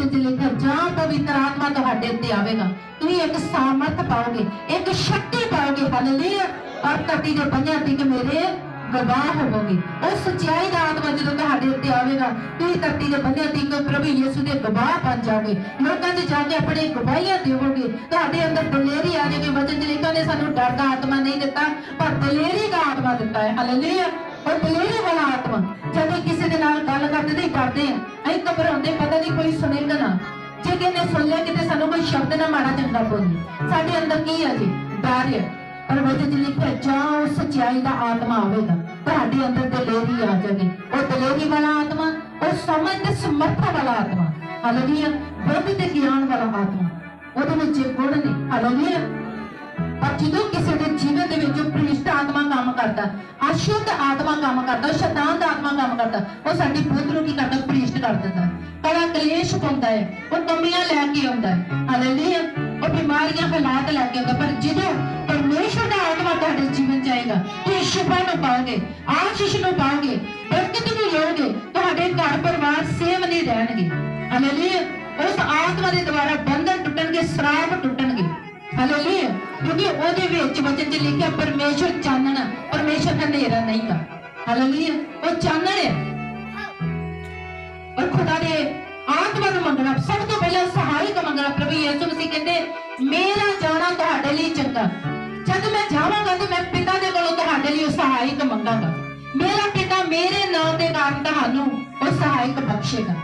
ਵਚਨ ਚ ਲਿਖਿਆ ਜਾਂ ਪਵਿੱਤਰ ਆਤਮਾ ਤੁਹਾਡੇ ਉੱਤੇ ਆਵੇਗਾ। ਤੁਸੀਂ ਇੱਕ ਸਾਮਰਥ ਪਾਓਗੇ, ਇੱਕ ਸ਼ਕਤੀ ਪਾਓਗੇ। ਹਾਲੇਲੂਇਆ ਔਰ ਧਰਤੀ ਦੇ ਪੰਜਾਂ ਤੇ ਮੇਰੇ ਗਵਾਹ ਹੋਵੋਗੇ। ਉਹ ਸੱਚਾਈ ਦਾ ਆਤਮਾ ਜਦੋਂ ਤੁਹਾਡੇ ਉੱਤੇ ਆਵੇਗਾ, ਤੁਸੀਂ ਧਰਤੀ ਦੇ ਬੰਦਿਆਂ ਤੇ ਪ੍ਰਭੂ ਯਿਸੂ ਦੇ ਗਵਾਹ ਬਣ ਜਾਓਗੇ। ਲੋਕਾਂ 'ਚ ਜਾ ਕੇ ਆਪਣੇ ਗਵਾਹੀਆਂ ਦੇਵੋਗੇ। ਤੁਹਾਡੇ ਅੰਦਰ ਦਲੇਰੀ ਆ ਜਾਏਗੀ। ਵਚਨ 'ਚ ਲਿਖਿਆ ਨੇ, ਸਾਨੂੰ ਡਰ ਦਾ ਆਤਮਾ ਨਹੀਂ ਦਿੱਤਾ, ਪਰ ਦਲੇਰੀ ਦਾ ਆਤਮਾ ਦਿੱਤਾ ਹੈ। ਹਾਲੇਲੂਇਆ ਔਰ ਦਲੇਰੀ ਵਾਲਾ ਆਤਮਾ। ਜਦੋਂ ਕਿਸੇ ਦੇ ਨਾਲ ਗੱਲ ਕਰਦੇ ਤੇ ਡਰਦੇ ਆ। ਅਸੀਂ ਘਬਰਾਉਂਦੇ ਪਤਾ ਨਹੀਂ ਕੋਈ ਸੁਣੇਗਾ ਨਾ। ਜੇ ਕਿਨੇ ਸੁਣ ਲਿਆ ਕਿਤੇ ਸਾਨੂੰ ਕੋਈ ਸ਼ਬਦ ਨਾ ਮਾੜਾ ਚੰਗਾ ਬੋਲੇ। ਸਾਡੇ ਅੰਦਰ ਕੀ ਹੈ ਜੀ? ਡਰ ਹੈ ਪਰ ਵਚਨ ਚ ਲਿਖਿਆ ਜਾਂ ਉਹ ਸੱਚਾਈ ਦਾ ਆਤਮਾ ਆਵੇਗਾ, ਤੁਹਾਡੇ ਅੰਦਰ ਦਲੇਰੀ ਆ ਜਾਵੇ। ਉਹ ਦਲੇਰੀ ਵਾਲਾ ਆਤਮਾ, ਉਹ ਸਮਝ ਤੇ ਸਮਰੱਥਾ ਵਾਲਾ ਆਤਮਾ। ਹਾਲੇਲੂਇਆ, ਬੁੱਧ ਤੇ ਗਿਆਨ ਵਾਲਾ ਆਤਮਾ। ਉਹਦੇ ਵਿੱਚ ਇਹ ਗੁਣ ਨੇ। ਹਾਲੇਲੂਇਆ। ਪਰ ਜਦੋਂ ਕਿਸੇ ਦੇ ਜੀਵਨ ਦੇ ਵਿੱਚ ਉਹ ਭ੍ਰਿਸ਼ਟ ਆਤਮਾ ਕੰਮ ਕਰਦਾ ਅਸ਼ੁੱਧ ਆਤਮਾ ਕੰਮ ਕਰਦਾ, ਸ਼ੈਤਾਨ ਦਾ ਆਤਮਾ ਕੰਮ ਕਰਦਾ, ਉਹ ਸਾਡੀ ਬੁੱਧ ਨੂੰ ਕੀ ਕਰਦਾ? ਭ੍ਰਿਸ਼ਟ ਕਰ ਦਿੰਦਾ। ਕੜਾ ਕਲੇਸ਼ ਪਾਉਂਦਾ ਹੈ, ਉਹ ਕਮੀਆਂ ਲੈ ਕੇ ਆਉਂਦਾ ਹੈ। ਹਾਲੇਲੂਇਆ ਉਹ ਬਿਮਾਰੀਆਂ ਹਾਲਾਤ ਲੈ ਕੇ ਆਉਂਦਾ। ਪਰ ਜਦੋਂ ਪਰਮੇਸ਼ਰ ਦਾ ਆਤਮਾ ਤੁਹਾਡੇ ਜੀਵਨ ਚ ਆਏਗਾ, ਤੁਸੀਂ ਸ਼ਿਫਾ ਨੂੰ ਪਾਓਗੇ, ਆਸ਼ੀਸ਼ ਨੂੰ ਪਾਓਗੇ, ਬਰਕਤ ਨੂੰ ਲਓਗੇ ਤੁਹਾਡੇ ਘਰ ਪਰਿਵਾਰ ਸੇਮ ਨਹੀਂ ਰਹਿਣਗੇ। ਹਾਲੇਲੂਇਆ ਉਸ ਆਤਮਾ ਦੇ ਦੁਆਰਾ ਬੰਧਨ ਟੁੱਟਣਗੇ, ਸਰਾਪ ਟੁੱਟਣਗੇ। ਹਾਲੇਲੂਇਆ ਕਿਉਂਕਿ ਉਹਦੇ ਵਿੱਚ ਵਚਨ 'ਚ ਲਿਖਿਆ ਪਰਮੇਸ਼ਰ ਚਾਨਣ ਆ, ਪਰਮੇਸ਼ਰ ਹਨੇਰਾ ਨਹੀਂ ਗਾ। ਹਾਲੇਲੂਇਆ ਉਹ ਚਾਨਣ ਹੈ ਔਰ ਖੁਦਾ ਦੇ ਆਤਮਾ ਨੂੰ ਮੰਗਣਾ ਸਭ ਤੋਂ ਪਹਿਲਾਂ ਸਹਾਇਕ ਮੰਗਣਾ ਪ੍ਰਭੂ ਯਿਸੂ ਮਸੀਹ ਕਹਿੰਦੇ ਮੇਰਾ ਜਾਣਾ ਤੁਹਾਡੇ ਲਈ ਚੰਗਾ। ਜਦ ਮੈਂ ਜਾਵਾਂਗਾ ਤੇ ਮੈਂ ਪਿਤਾ ਦੇ ਕੋਲੋਂ ਤੁਹਾਡੇ ਲਈ ਉਹ ਸਹਾਇਕ ਮੰਗਾਂਗਾ। ਮੇਰਾ ਪਿਤਾ ਮੇਰੇ ਨਾਮ ਦੇ ਕਾਰਨ ਤੁਹਾਨੂੰ ਉਹ ਸਹਾਇਕ ਬਖਸ਼ੇਗਾ।